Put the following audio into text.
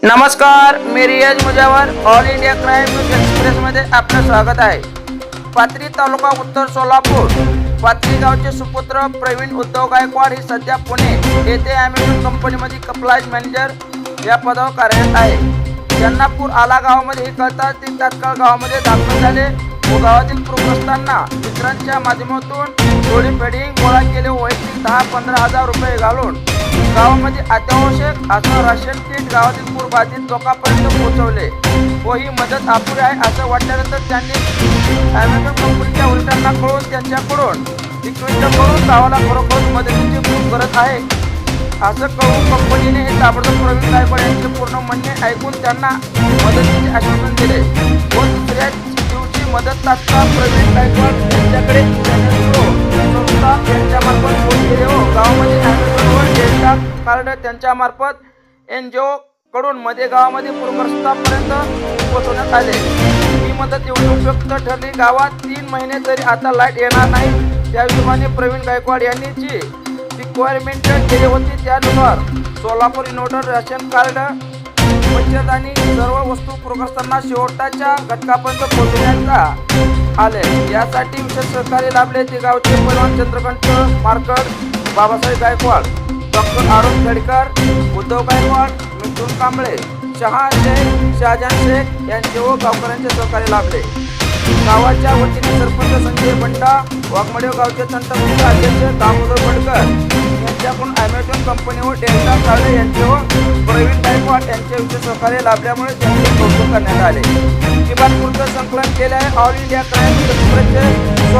नमस्कार मी Riyaz Mujawar all India crime news एक्सप्रेसमध्ये आपलं स्वागत आहे. पाथरी तालुका उत्तर सोलापूर पाथरी गावचे सुपुत्र प्रवीण उद्धव गायकवाड हे सध्या पुणे येथे ॲमेझॉन कंपनीमध्ये कपलाईज मॅनेजर या पदावर कार्यरत आहे. त्यांना पूर आला गावामध्ये हे कळतात ते तात्काळ गावामध्ये दाखल झाले. व गावातील पूरग्रस्तांना मित्रांच्या माध्यमातून थोडी पेडिंग गोळा केले. वैयक्तिक दहा पंधरा हजार रुपये घालून गावामध्ये अत्यावश्यक असं राशन किट गावातील पूरबाधित लोकांपर्यंत पोहोचवले. व ही मदत अपुरी आहे असं वाटल्यानंतर त्यांनी ॲमेझॉन कंपनीच्या उलटांना कळून त्यांच्याकडून रिक्वेस्ट करून गावाला खरोखर मदतीची खूप गरज आहे. असं कळून कंपनीने हे ताबडतोब प्रवीण गायकवाड यांचे पूर्ण म्हणणे ऐकून त्यांना मदतीचे आश्वासन दिले. व दुसऱ्या दिवशी मदत तात्काळ प्रवीण गायकवाड यांच्याकडे ॲम्ब्युलन्सवर डेल्टा कार्ड त्यांच्यामार्फत एन जी कडून मध्ये गावामध्ये पूरग्रस्तापर्यंत पोहोचवण्यात आले. ही मदत एवढी उपयुक्त ठरली. गावात तीन महिने तरी आता लाइट येणार नाही. त्या हिशोबाने प्रवीण गायकवाड यांनी जी रिक्वायरमेंट केली होती. त्यानुसार सोलापूर इन्व्हर्टर राशन कार्ड बचत आणि सर्व वस्तू पूरग्रस्तांना शेवटाच्या घटकापर्यंत पोहोचवण्याचा आले. यासाठी विशेष सहकार्य लाभले ते गावचे पैलवान चंद्रकांत मार्कड बाबासाहेब गायकवाड. डॉक्टर अरुण खेडकर उद्धव गायकवाड मिथुन कांबळे शहा शेख शहाजान शेख यांचे व गावकऱ्यांचे सहकार्य लाभले. गावाच्या वतीने सरपंच संजय बंडा वाघमडेव गावचे तंटमुक्त अध्यक्ष दामोदर बडकर यांच्याकडून ॲमेझॉन कंपनी व डेल्टा काळे यांचे व प्रवीण गायकवाड यांचे विशेष सहकार्य लाभल्यामुळे त्यांचे कौतुक करण्यात आले. ही बातमीचं संकलन केले आहे ऑल इंडिया क्राईम एक्सप्रेसचे